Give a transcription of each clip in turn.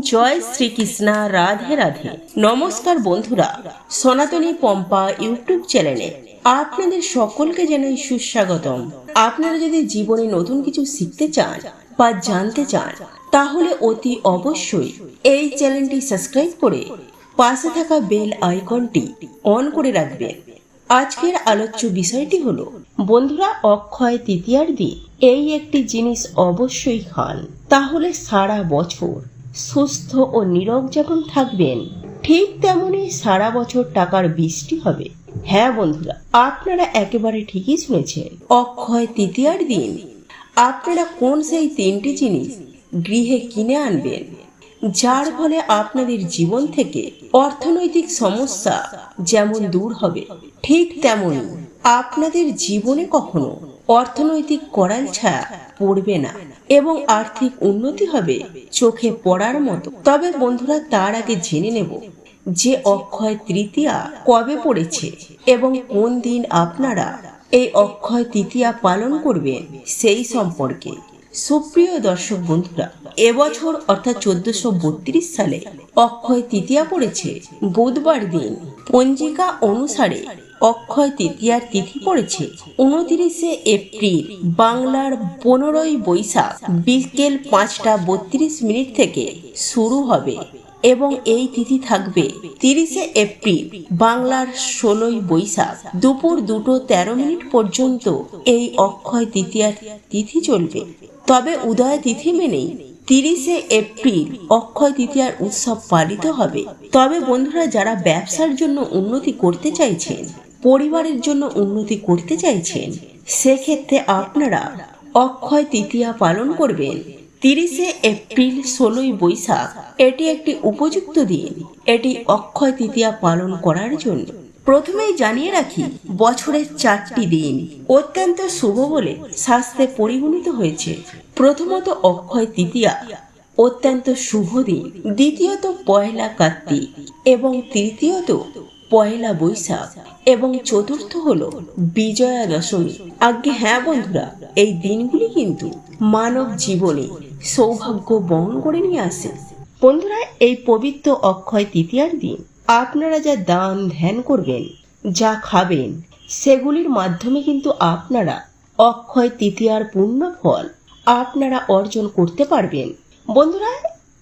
জয় শ্রীকৃষ্ণা, রাধে রাধে। নমস্কার বন্ধুরা, সনাতনী পম্পা ইউটিউব চ্যানেলে আপনাদের সকলকে জানাই সুস্বাগতম। আপনারা যদি জীবনে নতুন কিছু শিখতে চান বা জানতে চান, তাহলে অতি অবশ্যই এই চ্যানেলটি সাবস্ক্রাইব করে পাশে থাকা বেল আইকনটি অন করে রাখবেন। আজকের আলোচ্য বিষয়টি হলো, বন্ধুরা, অক্ষয় তৃতীয়ার দিন এই একটি জিনিস অবশ্যই খান। তাহলে সারা বছর সুস্থ ও নীরব যেমন থাকবেন, ঠিক তেমনি সারা বছর টাকার বৃষ্টি হবে। হ্যাঁ বন্ধুরা, আপনারা একেবারে ঠিকই শুনেছেন। অক্ষয় তৃতীয়ার দিন, আপনারা কোন সেই তিনটি জিনিস গৃহে কিনে আনবেন? যার ফলে আপনাদের জীবন থেকে অর্থনৈতিক সমস্যা যেমন দূর হবে, ঠিক তেমন আপনাদের জীবনে কখনো অর্থনৈতিক করাল ছায়া পড়বে না এবং আর্থিক উন্নতি হবে চোখে পড়ার মতো। তবে বন্ধুরা, তার আগে জেনে নেব যে অক্ষয় তৃতীয়া কবে পড়েছে এবং কোন দিন আপনারা এই অক্ষয় তৃতীয়া পালন করবেন সেই সম্পর্কে। সুপ্রিয় দর্শক বন্ধুরা, এবছর অর্থাৎ চোদ্দশো বত্রিশ সালে অক্ষয় তৃতীয়া পড়েছে। বুধবার দিন পঞ্জিকা অনুসারে অক্ষয় তৃতীয়ার তিথি পড়েছে উনত্রিশে এপ্রিল, বাংলার পনেরোই বৈশাখ বিকেল পাঁচটা বত্রিশ মিনিট থেকে শুরু হবে এবং এই তিথি থাকবে তিরিশে এপ্রিল, বাংলার ষোলোই বৈশাখ দুপুর দুটো তেরো মিনিট পর্যন্ত এই অক্ষয় তৃতীয়ার তিথি চলবে। তবে উদয় তিথি মেনেই তিরিশে এপ্রিল অক্ষয় তৃতীয়ার উৎসব পালিত হবে। তবে বন্ধুরা, যারা ব্যবসার জন্য উন্নতি করতে চাইছেন, পরিবারের জন্য উন্নতি করতে চাইছেন, সেক্ষেত্রে আপনারা অক্ষয় তৃতীয়া পালন করবেন। তিরিশে এপ্রিল ষোলোই বৈশাখ, এটি একটি উপযুক্ত দিন। এটি অক্ষয় তৃতীয়া পালন করার জন্য প্রথমেই জানিয়ে রাখি বছরের চারটি দিন। অত্যন্ত শুভ বলে শাস্ত্রে পরিগণিত হয়েছে। প্রথমত অক্ষয় তৃতীয়া, অত্যন্ত শুভ দিন। দ্বিতীয়ত পয়লা কার্তিক এবং তৃতীয়ত পয়লা বৈশাখ। এবং চতুর্থ হল বিজয়া দশমী। আজ্ঞে হ্যাঁ বন্ধুরা, এই দিনগুলি কিন্তু মানব জীবনে সৌভাগ্য বহন করে নিয়ে আসে। বন্ধুরা, এই পবিত্র অক্ষয় তৃতীয়ার দিন আপনারা যা দান ধ্যান করবেন, যা খাবেন, সেগুলির মাধ্যমে কিন্তু আপনারা অক্ষয় তৃতীয়ার পূর্ণ ফল আপনারা অর্জন করতে পারবেন। বন্ধুরা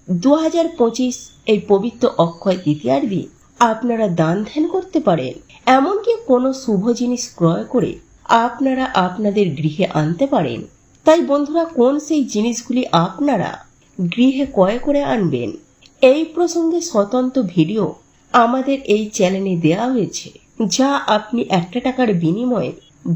দু হাজার পঁচিশ এই পবিত্র অক্ষয় তৃতীয়ার দিন আপনারা দান ধ্যান করতে পারেন। এমনকি কোনো শুভ জিনিস ক্রয় করে আপনারা আপনাদের গৃহে আনতে পারেন। তাই বন্ধুরা, কোন সেই জিনিসগুলি আপনারা গৃহে ক্রয় করে আনবেন, এই প্রসঙ্গে স্বতন্ত্র ভিডিও আমাদের এই চ্যানেলে দেওয়া হয়েছে, যা আপনি একটা টাকার বিনিময়ে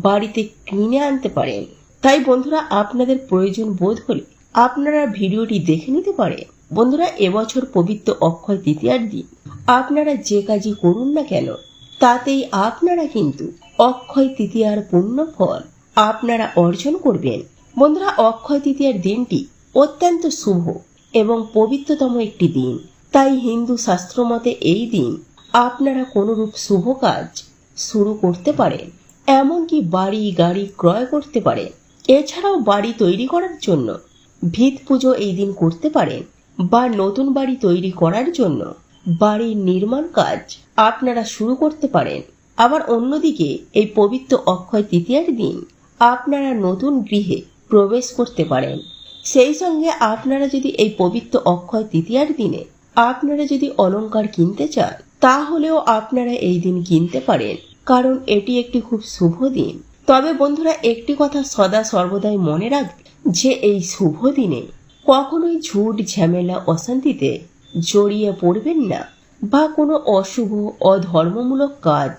বাড়িতে কিনে আনতে পারেন। তাই বন্ধুরা, আপনাদের প্রয়োজন বোধ হলে আপনারা ভিডিওটি দেখে নিতে পারেন। বন্ধুরা, এবছর পবিত্র অক্ষয় তৃতীয়ার দিন। আপনারা যে কাজই করুন না কেন, তাতেই আপনারা কিন্তু অক্ষয় তৃতীয়ার পূর্ণ ফল আপনারা অর্জন করবেন। বন্ধুরা, অক্ষয় তৃতীয়ার দিনটি অত্যন্ত শুভ এবং পবিত্রতম একটি দিন। তাই হিন্দু শাস্ত্র মতে এই দিন আপনারা কোনোরূপ শুভ কাজ শুরু করতে পারেন, এমনকি বাড়ি গাড়ি ক্রয় করতে পারেন। এছাড়াও বাড়ি তৈরি করার জন্য ভিত পুজো এই দিন করতে পারেন বা নতুন বাড়ি তৈরি করার জন্য বাড়ির নির্মাণ কাজ আপনারা শুরু করতে পারেন। আবার অন্যদিকে এই পবিত্র অক্ষয় তৃতীয়ার দিন আপনারা নতুন গৃহে প্রবেশ করতে পারেন। সেই সঙ্গে আপনারা যদি এই পবিত্র অক্ষয় তৃতীয়ার দিনে আপনারা যদি অলংকার কিনতে চান, তাহলেও আপনারা এই দিন কিনতে পারেন, কারণ এটি একটি খুব শুভ দিন। তবে বন্ধুরা, একটি কথা সদা সর্বদাই মনে রাখবে যে এই শুভ দিনে কখনোই ঝুট, ঝামেলা, অশান্তিতে জড়িয়ে পড়বেন না বা কোনো অশুভ, অধর্মমূলক কাজ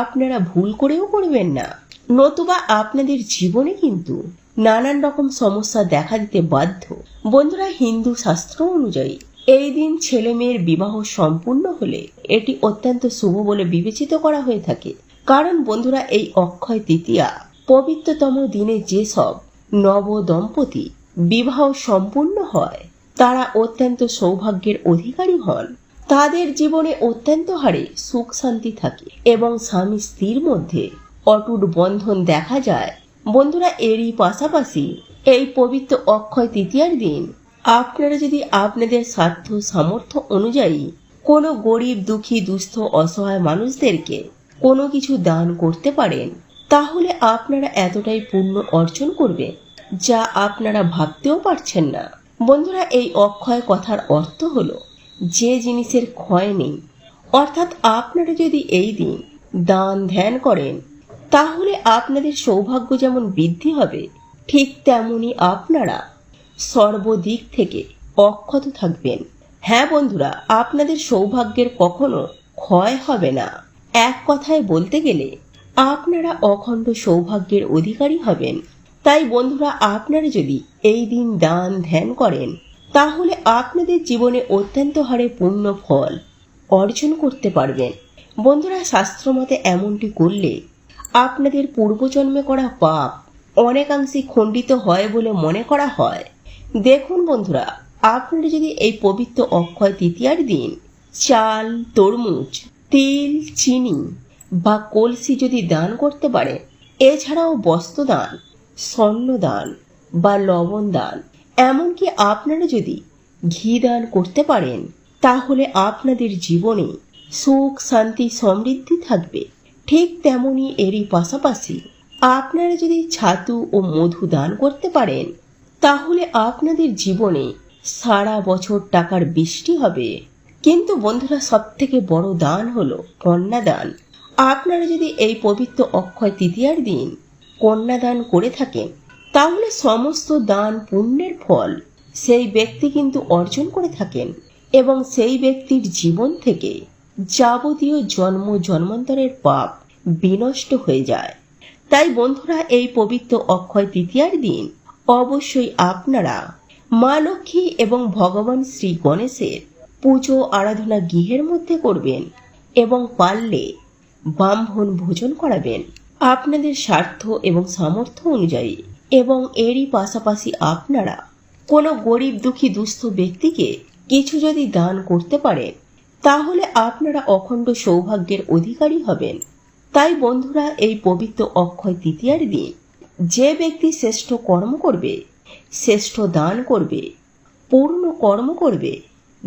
আপনারা ভুল করেও করবেন না। নতুবা আপনাদের জীবনে কিন্তু নানান রকম সমস্যা দেখা দিতে বাধ্য। বন্ধুরা, হিন্দু শাস্ত্র অনুযায়ী এই দিন ছেলে মেয়ের বিবাহ সম্পূর্ণ হলে এটি অত্যন্ত শুভ বলে বিবেচিত করা হয়ে থাকে। কারণ বন্ধুরা, এই অক্ষয় তৃতীয়া, পবিত্রতম দিনে যেসব নব দম্পতি বিবাহ সম্পূর্ণ হয়, তারা অত্যন্ত সৌভাগ্যের অধিকারী হন। তাদের জীবনে অত্যন্ত হারে সুখ শান্তি থাকে এবং স্বামী স্ত্রীর মধ্যে অটুট বন্ধন দেখা যায়। বন্ধুরা, এরই পাশাপাশি এই পবিত্র অক্ষয় তৃতীয়ার দিন আপনারা যদি আপনাদের স্বার্থ, সামর্থ্য অনুযায়ী কোনো গরিব, দুঃখী, দুস্থ, অসহায় মানুষদেরকে কোনো কিছু দান করতে পারেন, তাহলে আপনারা এতটাই পুণ্য অর্জন করবে যা আপনারা ভাবতেও পারছেন না। বন্ধুরা, এই অক্ষয় কথার অর্থ হলো যে জিনিসের ক্ষয় নেই। অর্থাৎ আপনারা যদি এই দিন দান ধ্যান করেন, তাহলে আপনাদের সৌভাগ্য যেমন বৃদ্ধি হবে, ঠিক তেমনি আপনারা সর্বদিক থেকে অক্ষত থাকবেন। হ্যাঁ বন্ধুরা, আপনাদের সৌভাগ্যের কখনো ক্ষয় হবে না। এক কথায় বলতে গেলে, আপনারা অখণ্ড সৌভাগ্যের অধিকারী হবেন। তাই বন্ধুরা, আপনারা যদি এই দিন দান ধ্যান করেন, তাহলে আপনাদের জীবনে অত্যন্ত হারে পূর্ণ ফল অর্জন করতে পারবেন। বন্ধুরা, শাস্ত্রমতে এমনটি করলে আপনাদের পূর্বজন্মে করা পাপ অনেকাংশে খণ্ডিত হয় বলে মনে করা হয়। দেখুন বন্ধুরা আপনারা যদি এই পবিত্র অক্ষয় তৃতীয়ার দিন চাল, তরমুজ, তিল, চিনি বা কলসি যদি দান করতে পারেন এছাড়াও বস্ত্রদান স্বর্ণদান বা লবণ দান, এমনকি আপনারা যদি ঘি দান করতে পারেন, তাহলে আপনাদের জীবনে সুখ, শান্তি, সমৃদ্ধি থাকবে। ঠিক তেমনি এরই পাশাপাশি আপনারা যদি ছাতু ও মধু দান করতে পারেন তাহলে আপনাদের জীবনে সারা বছর টাকার বৃষ্টি হবে। কিন্তু বন্ধুরা সব থেকে বড় দান হলো কন্যাদান। আপনারা যদি এই পবিত্র অক্ষয় তৃতীয়ার দিন কন্যাদান করে থাকেন, তাহলে সমস্ত দান পুণ্যের ফল সেই ব্যক্তি কিন্তু অর্জন করে থাকেন এবং সেই ব্যক্তির জীবন থেকে যাবতীয় জন্ম জন্মান্তরের পাপ বিনষ্ট হয়ে যায়। তাই বন্ধুরা, এই পবিত্র অক্ষয় তৃতীয়ার দিন অবশ্যই আপনারা। মা লক্ষ্মী এবং ভগবান শ্রী গণেশের পুজো আরাধনা গৃহের মধ্যে করবেন এবং পারলে ব্রাহ্মণ ভোজন করাবেন আপনাদের স্বার্থ এবং সামর্থ্য অনুযায়ী। এবং এরই পাশাপাশি আপনারা কোনো গরিব, দুঃখী, দুস্থ ব্যক্তিকে কিছু যদি দান করতে পারেন, তাহলে আপনারা অখণ্ড সৌভাগ্যের অধিকারী হবেন। তাই বন্ধুরা, এই পবিত্র অক্ষয় তৃতীয়ার দিন যে ব্যক্তি শ্রেষ্ঠ কর্ম করবে, শ্রেষ্ঠ দান করবে, পূর্ণ কর্ম করবে,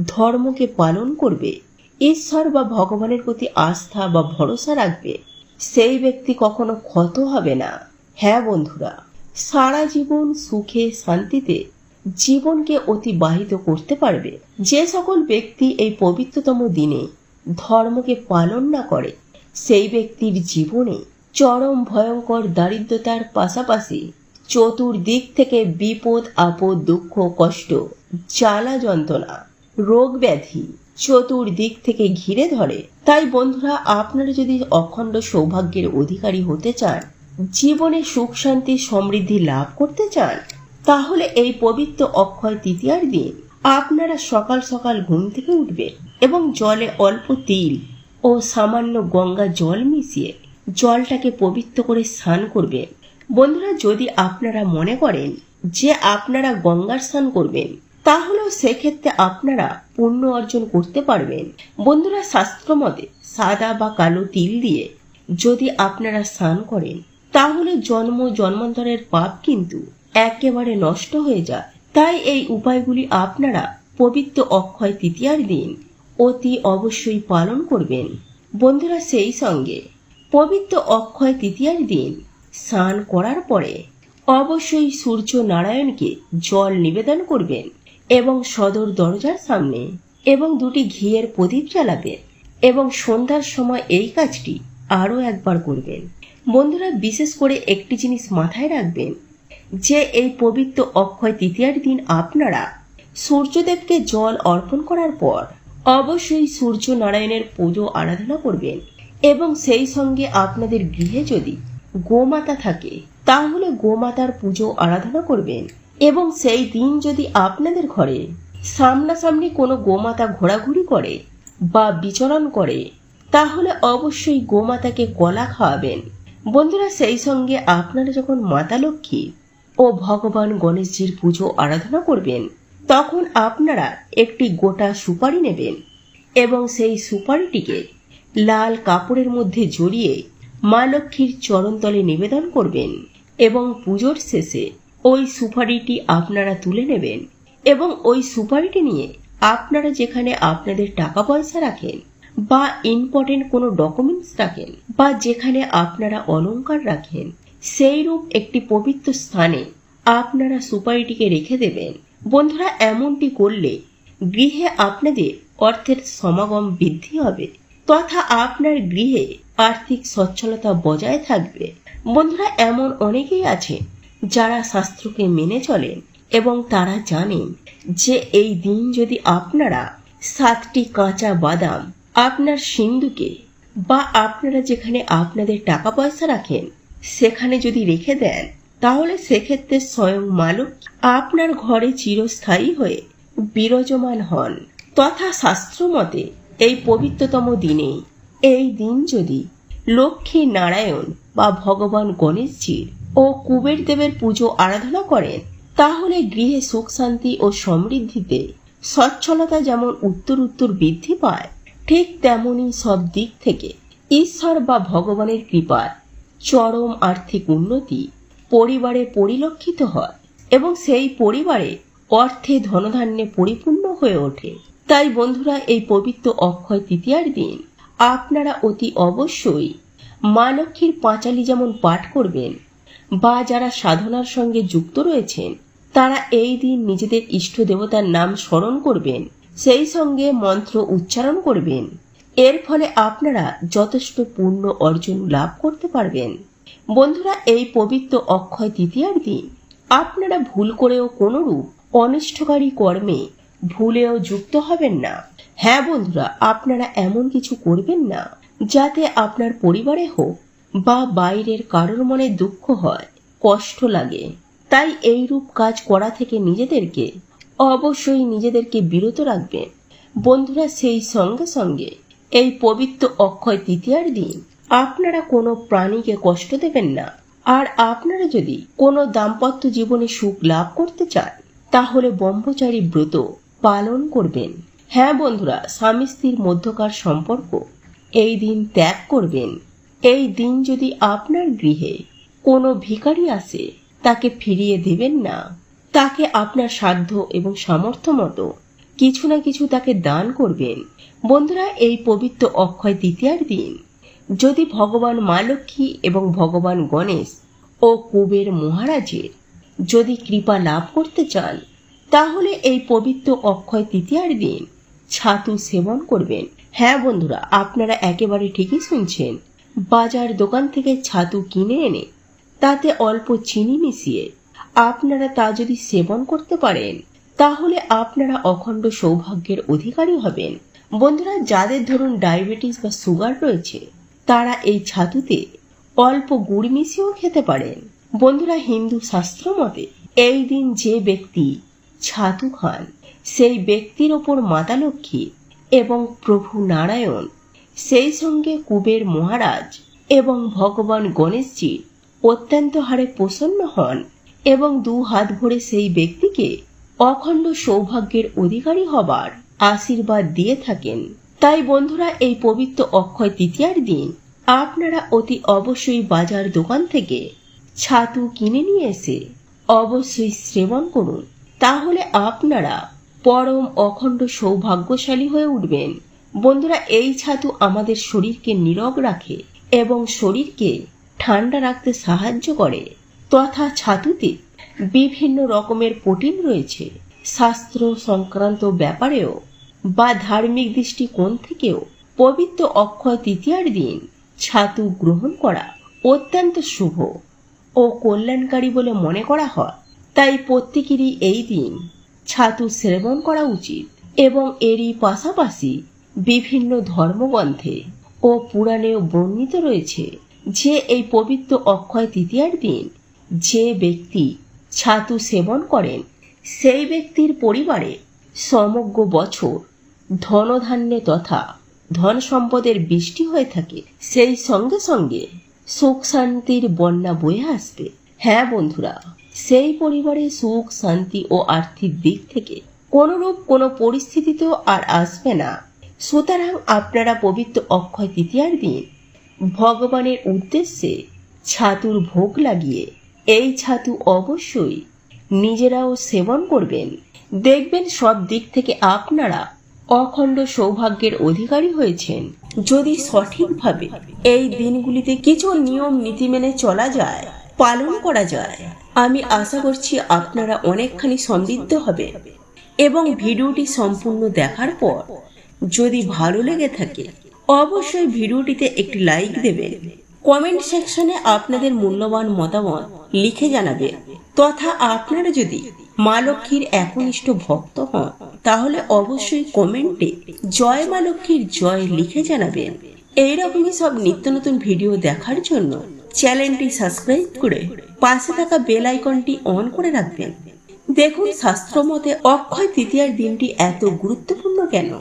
ধর্মকে পালন করবে, ঈশ্বর বা ভগবানের প্রতি আস্থা বা ভরসা রাখবে, সেই ব্যক্তি কখনো ক্ষত হবে না। হ্যাঁ বন্ধুরা, সারা জীবন সুখে, শান্তিতে জীবনকে অতিবাহিত করতে পারবে। যে সকল ব্যক্তি এই পবিত্রতম দিনে ধর্মকে পালন না করে, সেই ব্যক্তির জীবনে চরম ভয়ঙ্কর দারিদ্রতার পাশাপাশি চতুর্দিক থেকে বিপদ, আপদ, দুঃখ, কষ্ট, জ্বালা যন্ত্রণা, রোগ ব্যাধি চতুর্দিক থেকে ঘিরে ধরে। তাই বন্ধুরা, আপনারা যদি অখণ্ড সৌভাগ্যের অধিকারী হতে চান, জীবনে সুখ, শান্তি, সমৃদ্ধি লাভ করতে চান, তাহলে এই পবিত্র অক্ষয় তৃতীয়ার দিন আপনারা সকাল সকাল ঘুম থেকে উঠবেন এবং জলে অল্প তিল ও সামান্য গঙ্গা জল মিশিয়ে জলটাকে পবিত্র করে স্নান করবেন বন্ধুরা, যদি আপনারা মনে করেন যে আপনারা গঙ্গার স্নান করবেন, তাহলেও সেক্ষেত্রে আপনারা পুণ্য অর্জন করতে পারবেন। বন্ধুরা শাস্ত্র মতে সাদা বা কালো তিল দিয়ে যদি আপনারা স্নান করেন, তাহলে জন্ম জন্মান্তরের পাপ কিন্তু একেবারে নষ্ট হয়ে যায়। তাই এই উপায়গুলি আপনারা পবিত্র অক্ষয় তৃতীয়ার দিন অতি অবশ্যই পালন করবেন। বন্ধুরা, সেই সঙ্গে পবিত্র অক্ষয় তৃতীয়ার দিন স্নান করার পরে অবশ্যই সূর্য নারায়ণকে জল নিবেদন করবেন এবং সদর দরজার সামনে এবং দুটি ঘিয়ের প্রদীপ জ্বালাবেন এবং সন্ধ্যার সময় এই কাজটি আরও একবার করবেন। বন্ধুরা, বিশেষ করে একটি জিনিস মাথায় রাখবেন যে এই পবিত্র অক্ষয় তৃতীয়ার দিন আপনারা সূর্যদেবকে জল অর্পণ করার পর অবশ্যই সূর্য নারায়ণের পুজো আরাধনা করবেন। এবং সেই সঙ্গে আপনাদের গৃহে যদি গোমাতা থাকে, তাহলে গোমাতার পুজো আরাধনা করবেন। এবং সেই দিন যদি আপনাদের ঘরে সামনাসামনি কোনো গোমাতা ঘোরাঘুরি করে বা বিচরণ করে, তাহলে অবশ্যই গোমাতাকে কলা খাওয়াবেন। বন্ধুরা, সেই সঙ্গে আপনারা যখন মাতা লক্ষ্মী ও ভগবান গণেশজির পুজো আরাধনা করবেন, তখন আপনারা একটি গোটা সুপারি নেবেন এবং সেই সুপারিটিকে লাল কাপড়ের মধ্যে জড়িয়ে মা লক্ষ্মীর চরণতলে নিবেদন করবেন এবং পুজোর শেষে ওই সুপারিটি আপনারা তুলে নেবেন এবং ওই সুপারিটি নিয়ে আপনারা যেখানে আপনাদের টাকা পয়সা রাখেন বা ইম্পর্টেন্ট কোনো ডকুমেন্টস রাখেন বা যেখানে আপনারা অলংকার রাখেন, সেই রূপ একটি পবিত্র স্থানে আপনারা সুপারিটিকে রেখে দেবেন। বন্ধুরা, এমনটি করলে গৃহে আপনাদের অর্থের সমাগম বৃদ্ধি হবে। তথা আপনার গৃহে আর্থিক সচ্ছলতা বজায় থাকবে। বন্ধুরা, এমন অনেকেই আছে যারা শাস্ত্রকে মেনে চলেন এবং তারা জানেন যে এই দিন যদি আপনারা সাতটি কাঁচা বাদাম আপনার সিন্ধুকে বা আপনারা যেখানে আপনাদের টাকা পয়সা রাখেন সেখানে যদি রেখে দেন, তাহলে সেক্ষেত্রে স্বয়ং মালক আপনার ঘরে চিরস্থায়ী হয়ে বিরাজমান হন। তথা শাস্ত্র মতে এই পবিত্রতম দিনে এই দিন যদি লক্ষ্মী নারায়ণ বা ভগবান গণেশজির ও কুবের দেবের পুজো আরাধনা করেন, তাহলে গৃহে সুখ শান্তি ও সমৃদ্ধিতে সচ্ছলতা যেমন উত্তর উত্তর বৃদ্ধি পায়, ঠিক তেমনই সব দিক থেকে ঈশ্বর বা ভগবানের কৃপায় চরম আর্থিক উন্নতি পরিবারে পরিলক্ষিত হয় এবং সেই পরিবারে অর্থে ধনধান্যে পরিপূর্ণ হয়ে ওঠে। তাই বন্ধুরা, এই পবিত্র অক্ষয় তৃতীয়ার দিন আপনারা অতি অবশ্যই মা লক্ষ্মীর পাঁচালি যেমন পাঠ করবেন বা যারা সাধনার সঙ্গে যুক্ত রয়েছেন, তারা এই দিন নিজেদের ইষ্ট দেবতার নাম স্মরণ করবেন, সেই সঙ্গে মন্ত্র উচ্চারণ করবেন। এর ফলে আপনারা যথেষ্ট পূর্ণ অর্জন লাভ করতে পারবেন। বন্ধুরা, এই পবিত্র অক্ষয় তৃতীয়ার দিন আপনারা ভুল করেও কোনরূপ অনিষ্টকারী কর্মে ভুলেও যুক্ত হবেন না। হ্যাঁ বন্ধুরা, আপনারা এমন কিছু করবেন না, যাতে আপনার পরিবারে হোক বা বাইরের কারোর মনে দুঃখ হয়, কষ্ট লাগে। তাই এই রূপ কাজ করা থেকে নিজেদেরকে, অবশ্যই নিজেদেরকে বিরত রাখবেন। বন্ধুরা, সেই সঙ্গে সঙ্গে এই পবিত্র অক্ষয় তৃতীয়ার দিন আপনারা কোনো প্রাণীকে কষ্ট দেবেন না। আর আপনারা যদি কোনো দাম্পত্য জীবনে সুখ লাভ করতে চান, তাহলে ব্রহ্মচারী ব্রত পালন করবেন। হ্যাঁ বন্ধুরা, স্বামী স্ত্রীর মধ্যকার সম্পর্ক এই দিন ত্যাগ করবেন। এই দিন যদি আপনার গৃহে কোনো ভিখারি আসে, তাকে ফিরিয়ে দেবেন না। তাকে আপনার সাধ্য এবং সামর্থ্য মতো কিছু না কিছু তাকে দান করবেন। বন্ধুরা, এই পবিত্র অক্ষয় তৃতীয়ার দিন যদি ভগবান মা লক্ষ্মী এবং ভগবান গণেশ ও কুবের মহারাজের যদি কৃপা লাভ করতে চান তাহলে এই পবিত্র অক্ষয় তৃতীয়ার দিন ছাতু সেবন করবেন। হ্যাঁ বন্ধুরা, আপনারা একেবারে ঠিকই শুনছেন। বাজার দোকান থেকে ছাতু কিনে এনে তাতে অল্প চিনি মিশিয়ে আপনারা তা যদি সেবন করতে পারেন, তাহলে আপনারা অখণ্ড সৌভাগ্যের অধিকারী হবেন। বন্ধুরা, যাদের ধরুন ডায়াবেটিস বা সুগার রয়েছে, তারা এই ছাতুতে অল্প গুড় মিশিয়েও খেতে পারেন। বন্ধুরা, হিন্দু শাস্ত্র মতে, এই দিন যে ব্যক্তি ছাতু খান সেই ব্যক্তির ওপর মাতা লক্ষ্মী এবং প্রভু নারায়ণ, সেই সঙ্গে কুবের মহারাজ এবং ভগবান গণেশজি অত্যন্ত হারে প্রসন্ন হন এবং দু হাত ভরে সেই ব্যক্তিকে অখণ্ড সৌভাগ্যের অধিকারী হবার আশীর্বাদ দিয়ে থাকেন। তাই বন্ধুরা, এই পবিত্র অক্ষয় তৃতীয়ার দিন আপনারা অতি অবশ্যই বাজার দোকান থেকে ছাতু কিনে নিয়ে এসে অবশ্যই সেবন করুন। তাহলে আপনারা পরম অখণ্ড সৌভাগ্যশালী হয়ে উঠবেন। বন্ধুরা, এই ছাতু আমাদের শরীরকে নীরব রাখে এবং শরীরকে ঠান্ডা রাখতে সাহায্য করে। তথা ছাতুতে বিভিন্ন রকমের প্রোটিন রয়েছে। শাস্ত্র সংক্রান্ত ব্যাপারেও বা ধার্মিক দৃষ্টিকোণ থেকেও পবিত্র অক্ষয় তৃতীয়ার দিন ছাতু গ্রহণ করা অত্যন্ত শুভ ও কল্যাণকারী বলে মনে করা হয়। তাই প্রত্যেকেরই এই দিন ছাতু সেবন করা উচিত এবং এরই পাশাপাশি বিভিন্ন ধর্মগ্রন্থে ও পুরাণেও বর্ণিত রয়েছে যে এই পবিত্র অক্ষয় তৃতীয়ার দিন যে ব্যক্তি ছাতু সেবন করেন, সেই ব্যক্তির পরিবারে সমগ্র বছর ধনধান্যে তথা ধন সম্পদের বৃষ্টি হয়ে থাকে, সেই সঙ্গে সঙ্গে সুখ শান্তির বন্যা বয়ে আসবে। হ্যাঁ বন্ধুরা সেই পরিবারে সুখ, শান্তি ও আর্থিক দিক থেকে কোনরূপ কোনো পরিস্থিতিতেও আর আসবে না। সুতরাং আপনারা পবিত্র অক্ষয় তৃতীয়ার দিন ভগবানের উদ্দেশ্যে ছাতুর ভোগ লাগিয়ে, এই ছাতু অবশ্যই নিজেরাও সেবন করবেন। দেখবেন সব দিক থেকে আপনারা অখণ্ড সৌভাগ্যের অধিকারী হয়েছেন। যদি সঠিকভাবে এই দিনগুলিতে কিছু নিয়ম নীতি মেনে চলা যায় পালন করা যায়। আমি আশা করছি আপনারা অনেকখানি সমৃদ্ধ হবে। এবং ভিডিওটি সম্পূর্ণ দেখার পর যদি ভালো লেগে থাকে, অবশ্যই ভিডিওটিতে একটি লাইক দেবেন। কমেন্ট সেকশনে আপনাদের মূল্যবান মতামত লিখে জানাবেন তথা আপনারা যদি মা লক্ষ্মীর একনিষ্ঠ ভক্ত হন, তাহলে অবশ্যই কমেন্টে জয় মা লক্ষ্মীর জয় লিখে জানাবেন। এইরকমই সব নিত্য নতুন ভিডিও দেখার জন্য চ্যানেলটি সাবস্ক্রাইব করে পাশে থাকা বেল আইকনটি অন করে রাখবেন। দেখুন শাস্ত্র মতে অক্ষয় তৃতীয়ার দিনটি এত গুরুত্বপূর্ণ কেন?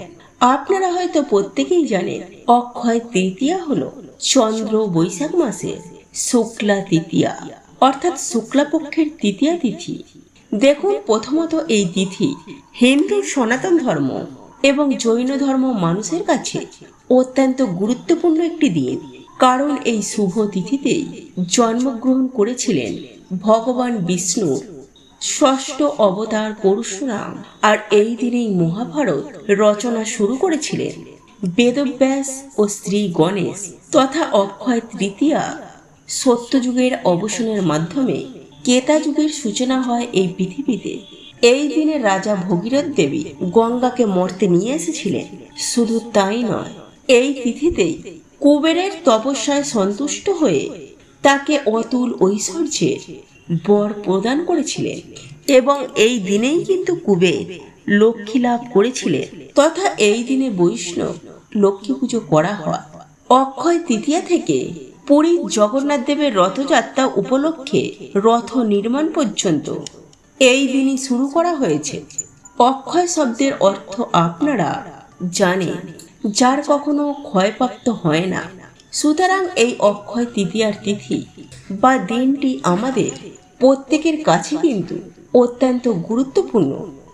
আপনারা হয়তো প্রত্যেকেই জানেন, অক্ষয় তৃতীয়া হলো চন্দ্র বৈশাখ মাসে শুক্লা তৃতীয়া, অর্থাৎ শুক্লাপক্ষের তৃতীয়া তিথি। দেখুন প্রথমত এই তিথি হিন্দু সনাতন ধর্ম এবং জৈন ধর্ম মানুষের কাছে অত্যন্ত গুরুত্বপূর্ণ একটি দিন। কারণ এই শুভ তিথিতেই জন্মগ্রহণ করেছিলেন ভগবান বিষ্ণু, ষষ্ঠ অবতার পরশুরাম। আর এই দিনেই মহাভারত রচনা শুরু করেছিলেন বেদব্যাস ও শ্রী গণেশ তথা অক্ষয় তৃতীয়া। সত্যযুগের অবসানের মাধ্যমে কেতা যুগের সূচনা হয় এই পৃথিবীতে। এই দিনে রাজা ভগীরথ দেবী গঙ্গাকে মর্তে নিয়ে এসেছিলেন। শুধু তাই নয়, এই তিথিতেই কুবেরের তপস্যায় সন্তুষ্ট হয়ে তাকে অতুল ঐশ্বর্যের বর প্রদান করেছিলেন। এবং এই দিনেই কিন্তু কুবের লক্ষ্মী লাভ করেছিলেন। তথা এই দিনে বৈষ্ণব লক্ষ্মী পুজো করা হয়। অক্ষয় তৃতীয়া থেকে পুরীর জগন্নাথ দেবের রথযাত্রা উপলক্ষে রথ নির্মাণ পর্যন্ত এই দিনই শুরু করা হয়েছে। অক্ষয় শব্দের অর্থ আপনারা জানেন। যার কখনো ক্ষয়প্রাপ্ত হয় না। সুতরাং এই অক্ষয় তৃতীয়ার তিথি বা দিনটি আমাদের প্রত্যেকের কাছে কিন্তু অত্যন্ত গুরুত্বপূর্ণ,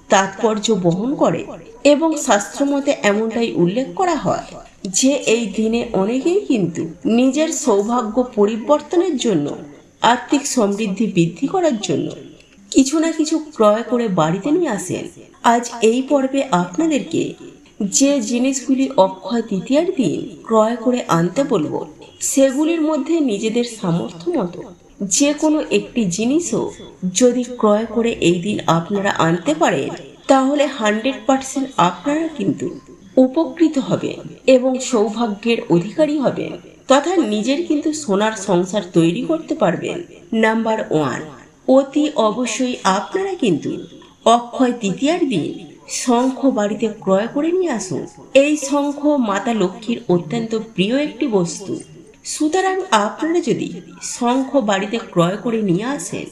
তাৎপর্য বহন করে এবং শাস্ত্রমতে এমনটাই উল্লেখ করা হয় যে এই দিনে অনেকেই কিন্তু নিজের সৌভাগ্য পরিবর্তনের জন্য, আর্থিক সমৃদ্ধি বৃদ্ধি করার জন্য কিছু না কিছু ক্রয় করে বাড়িতে নিয়ে আসেন। আজ এই পর্বে আপনাদেরকে যে জিনিসগুলি অক্ষয় তৃতীয়ার দিন ক্রয় করে আনতে বলব, সেগুলির মধ্যে নিজেদের সামর্থ্য মতো। যে কোনো একটি জিনিসও যদি ক্রয় করে এই দিন আপনারা আনতে পারেন, তাহলে হান্ড্রেড পার্সেন্ট আপনারা কিন্তু উপকৃত হবেন এবং সৌভাগ্যের অধিকারী হবেন তথা নিজের কিন্তু সোনার সংসার তৈরি করতে পারবেন। নাম্বার ওয়ান, অতি অবশ্যই আপনারা কিন্তু অক্ষয় তৃতীয়ার দিন শঙ্খ বাড়িতে ক্রয় করে নিয়ে আসুন। এই শঙ্খ মাতা লক্ষ্মীর অত্যন্ত প্রিয় একটি বস্তু। সুতরাং আপনারা যদি শঙ্খ বাড়িতে ক্রয় করে নিয়ে আসেন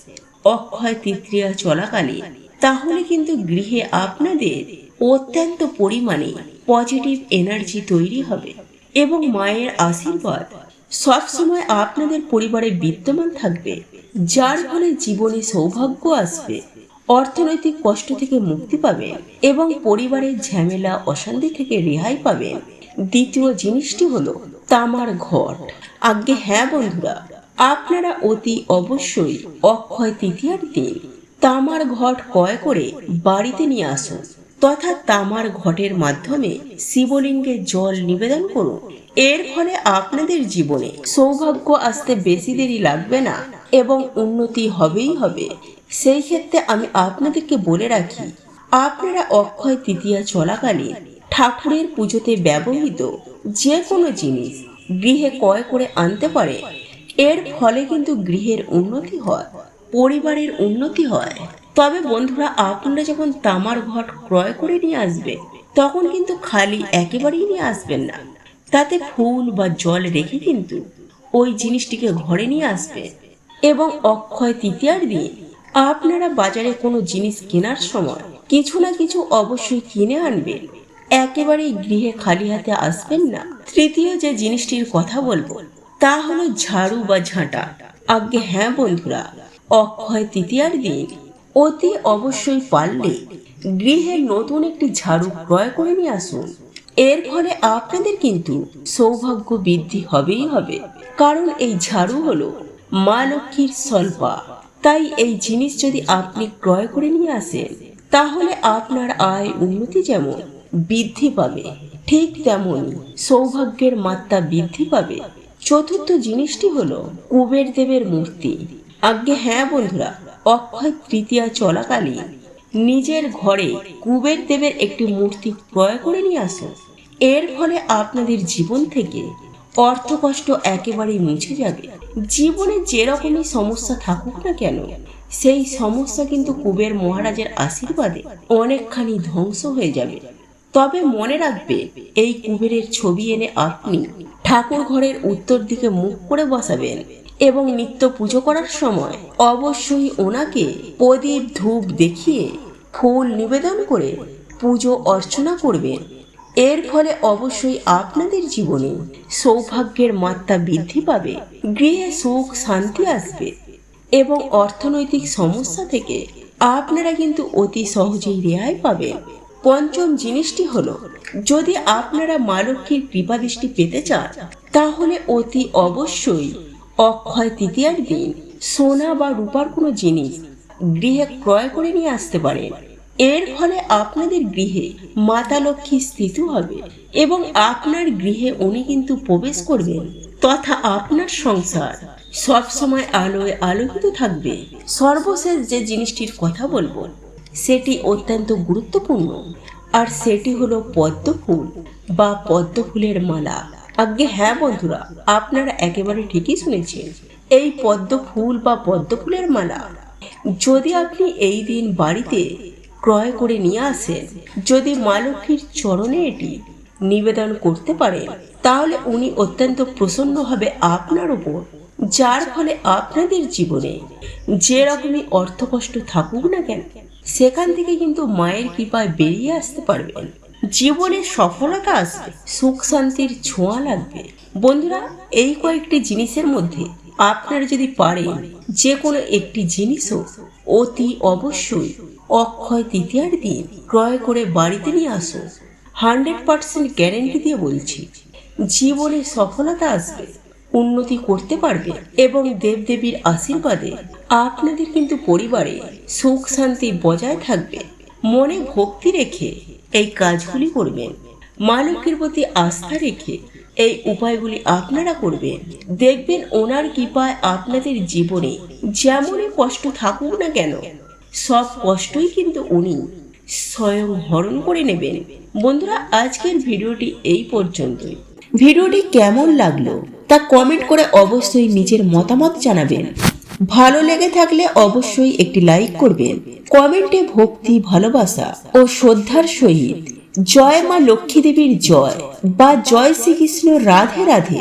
অক্ষয় তৃতীয়া চলাকালীন তাহলে কিন্তু গৃহে আপনাদের অত্যন্ত পরিমাণে পজিটিভ এনার্জি তৈরি হবে এবং মায়ের আশীর্বাদ সবসময় আপনাদের পরিবারে বিদ্যমান থাকবে, যার ফলে জীবনে সৌভাগ্য আসবে। অর্থনৈতিক কষ্ট থেকে মুক্তি পাবে এবং পরিবারের ঝামেলা অশান্তি থেকে রেহাই পাবে। দ্বিতীয় জিনিসটি হলো তামার ঘট। আজ্ঞে হ্যাঁ বন্ধুরা, আপনারা অতি অবশ্যই অক্ষয় তৃতীয়ার দিন তামার ঘট ক্রয় করে বাড়িতে নিয়ে আসুন তথা তামার ঘটের মাধ্যমে শিবলিঙ্গে জল নিবেদন করুন। এর ফলে আপনাদের জীবনে সৌভাগ্য আসতে বেশি দেরি লাগবে না এবং উন্নতি হবেই হবে। সেই ক্ষেত্রে আমি আপনাদেরকে বলে রাখি, আপনারা অক্ষয় তৃতীয়া চলাকালীন ঠাকুরের পুজোতে ব্যবহৃত যে কোনো জিনিস গৃহে ক্রয় করে আনতে পারে। এর ফলে কিন্তু গৃহের উন্নতি হয়, পরিবারের উন্নতি হয়। তবে বন্ধুরা, আপনারা যখন তামার ঘট ক্রয় করে নিয়ে আসবে, তখন কিন্তু খালি একেবারেই নিয়ে আসবেন না। তাতে ফুল বা জল রেখে কিন্তু ওই জিনিসটিকে ঘরে নিয়ে আসবে। এবং অক্ষয় তৃতীয়ার দিন আপনারা বাজারে কোনো জিনিস কেনার সময় কিছু না কিছু অবশ্যই কিনে আনবেন। একেবারেই গৃহে খালি হাতে আসবেন না। তৃতীয় যে জিনিসটির কথা বলব, তা হলো ঝাড়ু বা ঝাঁটা। আজ্ঞে হ্যাঁ বন্ধুরা, অক্ষয় তৃতীয়ার দিন অতি অবশ্যই পারলে গৃহে নতুন একটি ঝাড়ু ক্রয় করে নিয়ে আসুন। এর ফলে আপনাদের কিন্তু সৌভাগ্য বৃদ্ধি হবেই হবে। কারণ এই ঝাড়ু হলো মা লক্ষ্মীর স্বল্পা তাই এই জিনিস যদি আপনি ক্রয় করে নিয়ে আসেন, তাহলে আপনার আয় উন্নতি যেমন বৃদ্ধি পাবে, ঠিক তেমন সৌভাগ্যের মাত্রা বৃদ্ধি পাবে। চতুর্থ জিনিসটি হলো কুবের দেবের মূর্তি। আজ্ঞে হ্যাঁ বন্ধুরা, অক্ষয় তৃতীয়া চলাকালীন নিজের ঘরে কুবের দেবের একটি মূর্তি ক্রয় করে নিয়ে আসুন। এর ফলে আপনাদের জীবন থেকে অর্থকষ্ট একেবারেই মুছে যাবে। জীবনে যে রকমই সমস্যা থাকুক না কেন, সেই সমস্যা কিন্তু কুবের মহারাজের আশীর্বাদে অনেকখানি ধ্বংস হয়ে যাবে। তবে মনে রাখবে, এই কুবেরের ছবি এনে আপনি ঠাকুর ঘরের উত্তর দিকে মুখ করে বসাবেন এবং নিত্য পুজো করার সময় অবশ্যই ওনাকে প্রদীপ ধূপ দেখিয়ে ফুল নিবেদন করে পুজো অর্চনা করবেন। এর ফলে অবশ্যই আপনাদের জীবনে সৌভাগ্যের মাত্রা বৃদ্ধি পাবে, গৃহে সুখ, শান্তি আসবে এবং অর্থনৈতিক সমস্যা থেকে আপনারা কিন্তু অতি সহজেই রেহাই পাবেন। পঞ্চম জিনিসটি হলো, যদি আপনারা মা লক্ষ্মীর কৃপাদৃষ্টি পেতে চান, তাহলে অতি অবশ্যই অক্ষয় তৃতীয়ার দিন সোনা বা রূপার কোনো জিনিস গৃহে ক্রয় করে নিয়ে আসতে পারেন। এর ফলে আপনাদের গৃহে মাতা লক্ষ্মী স্থিত হবে এবং আপনার গৃহে উনি কিন্তু প্রবেশ করবেন তথা আপনার সংসার সবসময় আলোয় আলোকিত থাকবে। সর্বশেষ যে জিনিসটির কথা বলব, সেটি অত্যন্ত গুরুত্বপূর্ণ। আর সেটি হলো পদ্ম ফুল বা পদ্ম ফুলের মালা। আজ্ঞে হ্যাঁ বন্ধুরা, আপনারা একেবারে ঠিকই শুনেছেন। এই পদ্ম ফুল বা পদ্ম ফুলের মালা, যদি আপনি এই দিন বাড়িতে ক্রয় করে নিয়ে আসেন যদি মা লক্ষ্মীর চরণে এটি নিবেদন করতে পারেন তাহলে উনি অত্যন্ত প্রসন্ন হবে আপনার উপর, যার ফলে আপনাদের জীবনে যে রকমই অর্থকষ্ট থাকুক না কেন, সেখান থেকে কিন্তু মায়ের কৃপায় বেরিয়ে আসতে পারবেন। জীবনে সফলতা আসবে, সুখ শান্তির ছোঁয়া লাগবে। বন্ধুরা, এই কয়েকটি জিনিসের মধ্যে আপনারা যদি পারেন, যে কোনো একটি জিনিসও অতি অবশ্যই অক্ষয় তৃতীয়ার দিন ক্রয় করে বাড়িতে নিয়ে আসুন হান্ড্রেড পার্সেন্ট গ্যারেন্টি দিয়ে বলছি, জীবনে সফলতা আসবে, উন্নতি করতে পারবে এবং দেবদেবীর আশীর্বাদে আপনাদের কিন্তু পরিবারে সুখ শান্তি বজায় থাকবে। মনে ভক্তি রেখে এই কাজগুলি করবেন। মা লক্ষ্মীর প্রতি আস্থা রেখে এই উপায়গুলি আপনারা করবেন। দেখবেন ওনার কৃপায় আপনাদের জীবনে যেমনই কষ্ট থাকুক না কেন সব কষ্টই কিন্তু উনি স্বয়ং হরণ করে নেবেন। বন্ধুরা, আজকের ভিডিওটি এই পর্যন্তই। ভিডিওটি কেমন লাগল তা কমেন্ট করে অবশ্যই নিজের মতামত জানাবেন। ভালো লেগে থাকলে অবশ্যই একটি লাইক করবেন। কমেন্টে ভক্তি, ভালোবাসা ও শ্রদ্ধার সহিত জয় মা লক্ষ্মী দেবীর জয় বা জয় শ্রীকৃষ্ণ রাধে রাধে